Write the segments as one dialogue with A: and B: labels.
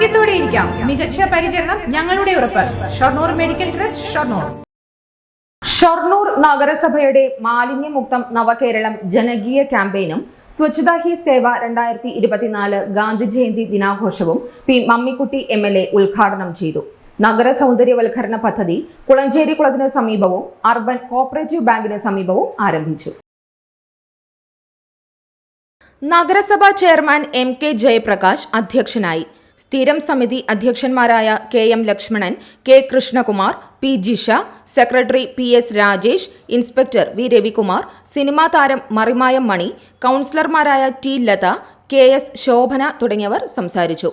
A: ആരോഗ്യത്തോടെ ഇരിക്കാം. മികച്ച പരിചരണം ഞങ്ങളുടെ ഉറപ്പ്. Shoranur medical trust Shoranur.
B: Shoranur നഗരസഭയുടെ മാലിന്യമുക്തം നവകേരളം ജനകീയ ക്യാമ്പയിനും സ്വച്ഛതാ ഹി സേവ രണ്ടായിരത്തി ഇരുപത്തിനാല് Gandhi Jayanti ദിനാഘോഷവും P Mammikutty M L A ഉദ്ഘാടനം ചെയ്തു. നഗര സൗന്ദര്യവൽക്കരണ പദ്ധതി കുളഞ്ചേരി കുളത്തിന് സമീപവും അർബൻ കോപ്പറേറ്റീവ് ബാങ്കിന് സമീപവും ആരംഭിച്ചു. നഗരസഭാ ചെയർമാൻ എം കെ ജയപ്രകാശ് അധ്യക്ഷനായി. സ്ഥിരം സമിതി അധ്യക്ഷന്മാരായ K M Lakshmanan K Krishnakumar P Jisha secretary P S Rajesh inspector V Ravikumar cinema താരം മറിമായം മണി കൗൺസിലർമാരായ T Latha K S Shobhana തുടങ്ങിയവർ സംസാരിച്ചു.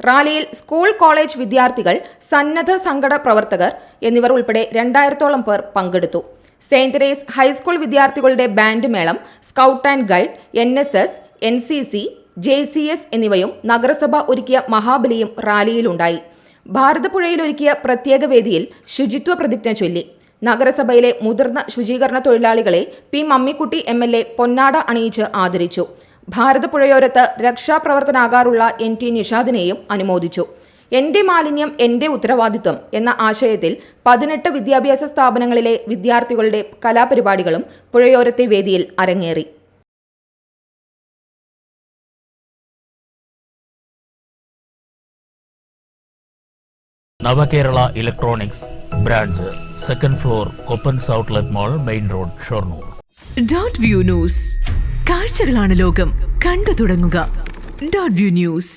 B: റാലിയിൽ സ്കൂൾ കോളേജ് വിദ്യാർത്ഥികൾ സന്നദ്ധ സംഘട പ്രവർത്തകർ എന്നിവർ ഉൾപ്പെടെ രണ്ടായിരത്തോളം പേർ പങ്കെടുത്തു. സെയിന്റ് തെരേസ് ഹൈസ്കൂൾ വിദ്യാർത്ഥികളുടെ ബാൻഡ് മേളം scout and guide N S S N C C J C S എന്നിവയും നഗരസഭ ഒരുക്കിയ മഹാബലിയും റാലിയിലുണ്ടായി. ഭാരതപ്പുഴയിലൊരുക്കിയ പ്രത്യേക വേദിയിൽ ശുചിത്വ പ്രതിജ്ഞ ചൊല്ലി. നഗരസഭയിലെ മുതിർന്ന ശുചീകരണ തൊഴിലാളികളെ P Mammikutty M L A പൊന്നാട അണിയിച്ച് ആദരിച്ചു. ഭാരതപ്പുഴയോരത്ത് രക്ഷാപ്രവർത്തനാകാറുള്ള എൻ ടി നിഷാദിനെയും അനുമോദിച്ചു. എന്റെ മാലിന്യം എന്റെ ഉത്തരവാദിത്വം എന്ന ആശയത്തിൽ പതിനെട്ട് വിദ്യാഭ്യാസ സ്ഥാപനങ്ങളിലെ വിദ്യാർത്ഥികളുടെ കലാപരിപാടികളും പുഴയോരത്തെ വേദിയിൽ അരങ്ങേറി.
C: Navakerala electronics branch second floor Koppans outlet mall main road Shoranur.
D: Dot view news കാഴ്ചകളാണ് ലോകം. കണ്ടു തുടങ്ങുക. Dot view news